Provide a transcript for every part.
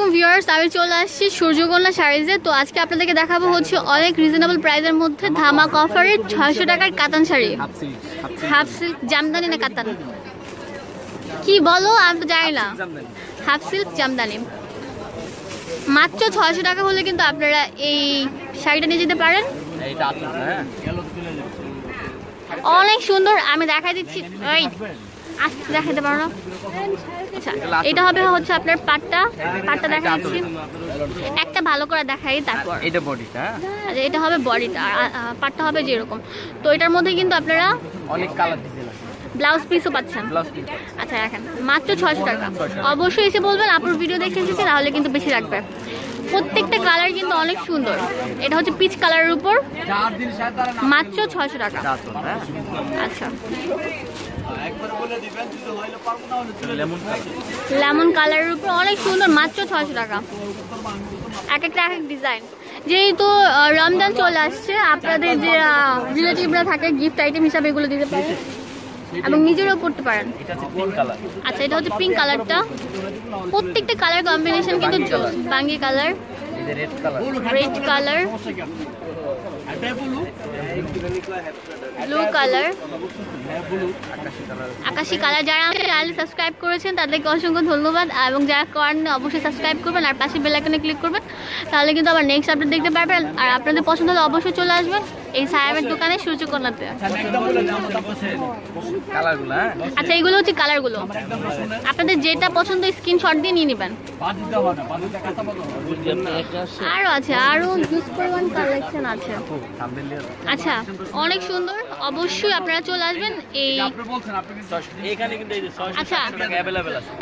আলাইকুম ভিউয়ার্স আমি চলে আসছি সূর্যকন্যা শাড়িজে। তো আজকে আপনাদেরকে দেখাবো হচ্ছে অনেক রিজনেবল প্রাইসের মধ্যে ধামাক অফারে ছয়শো টাকার কাতান শাড়ি। হাফ সিল্ক জামদানি না কাতান? কি বলো? আমি তো জানি না। Half silk jamdani. মাত্র ছয়শো টাকা হলে কিন্তু আপনারা এই শাড়িটা নিয়ে যেতে পারেন। হ্যাঁ। অনেক সুন্দর। আমি দেখাই দিচ্ছি। আস্তে দেখাতে পারো না। আচ্ছা এটা হবে হচ্ছে আপনার পাটটা। পাটটা দেখা দিচ্ছি একটা ভালো করে দেখাই তারপর। এইটা বডিটা হ্যাঁ? আচ্ছা, এটা হবে বডিটা পাটটা হবে যেরকম। তো এটার মধ্যে কিন্তু আপনারা অনেক কালার ব্লাউজ পিসও পাচ্ছেন। আচ্ছা রাখেন মাত্র ছয়শো টাকা। অবশ্যই এসে বলবেন আপুর ভিডিও দেখে এসেছি তাহলে কিন্তু বেশি রাখবে প্রত্যেকটা কালার কিন্তু অনেক সুন্দর। এটা হচ্ছে পিচ কালারের উপর। মাত্র ছয়শো টাকা। আচ্ছা। লেমন কালারের উপর অনেক সুন্দর, মাত্র ছয়শো টাকা। এক একটা, এক এক ডিজাইন। যেহেতু রমজান চলে আসছে, আপনাদের যে রিলেটিভরা থাকে, গিফট আইটেম হিসাবে এগুলো দিতে পারেন এবং নিজেরাও করতে পারেন। আচ্ছা এটা হচ্ছে পিঙ্ক কালারটা। প্রত্যেকটা কালার কম্বিনেশন কিন্তু বাঙ্গি colour. Red colour red colour blue colour আকাশি কালার যারা আমাদের চ্যানেল সাবস্ক্রাইব করেছেন তাদেরকে অসংখ্য ধন্যবাদ। এবং যারা করেন অবশ্যই সাবস্ক্রাইব করবেন আর পাশে বেল আইকনে ক্লিক করবেন। তাহলে কিন্তু আবার নেক্সট আপডেট দেখতে পারবেন। আর আপনাদের পছন্দ হলে অবশ্যই চলে আসবেন। এই সায়ামের দোকানে সূর্য কন্যাতে। হ্যাঁ? আচ্ছা এইগুলো হচ্ছে কালারগুলো। আপনাদের যেটা পছন্দ স্ক্রিনশট দিয়ে নিয়ে নেবেন। আরও আছে আরও হিউজ কালেকশন আছে। আচ্ছা অনেক সুন্দর। অবশ্যই আপনারা চলে আসবেন। এই আচ্ছা।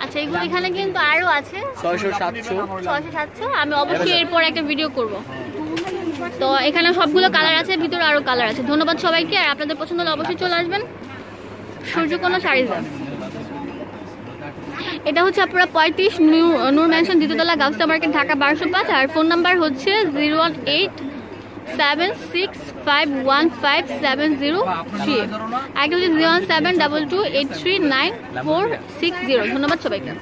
আচ্ছা এগুলো এখানে কিন্তু আরও আছে। ছয়শো সাতশো। ছয়শো সাতশো আমি অবশ্যই এরপর একটা ভিডিও করব। তো এখানে সবগুলো কালার আছে, ভিতরে আরও কালার আছে। ধন্যবাদ সবাইকে, আর আপনাদের পছন্দ হলে অবশ্যই চলে আসবেন। সূর্য সূর্যকোনা শাড়িজা এটা হচ্ছে আপনারা পঁয়ত্রিশ নিউ, নূর ম্যানশন, দ্বিতীয়তলা গাউস্টা মার্কেট, ঢাকা বারোশো পাঁচ, আর ফোন নাম্বার হচ্ছে zero one eight seven six five one five seven zero three. আগে হচ্ছে zero one seven double two eight three nine four six zero. ধন্যবাদ সবাইকে।